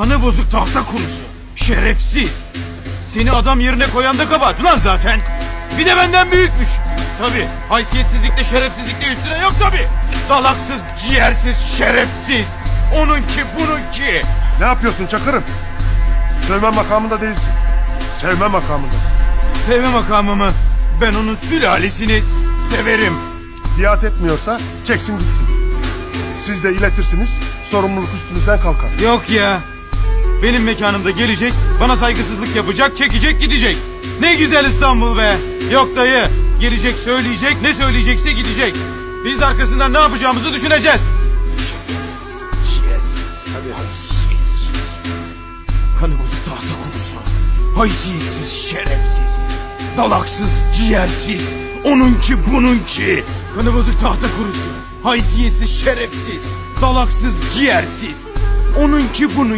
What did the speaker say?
Kanı bozuk tahta kurusu. Şerefsiz. Seni adam yerine koyan da kabahat ulan zaten. Bir de benden büyükmüş. Tabi haysiyetsizlikte şerefsizlikte üstüne yok tabi. Dalaksız, ciğersiz, şerefsiz. Onunki bununki. Ne yapıyorsun Çakır'ım? Sövme makamında değilsin. Sevme makamındasın. Sevme makamımı. Ben onun sülalesini severim. Biat etmiyorsa çeksin gitsin. Siz de iletirsiniz, sorumluluk üstünüzden kalkar. Yok ya. Benim mekanımda gelecek, bana saygısızlık yapacak, çekecek, gidecek. Ne güzel İstanbul be. Yok dayı. Gelecek, söyleyecek, ne söyleyecekse gidecek. Biz arkasından ne yapacağımızı düşüneceğiz. Şerefsiz, ciğersiz, haysiyetsiz. Kanı bozuk tahta kurusu. Haysiyetsiz, şerefsiz. Dalaksız, ciğersiz. Onunki bununki. Kanı bozuk tahta kurusu. Haysiyetsiz, şerefsiz. Dalaksız, ciğersiz. Onunki bunun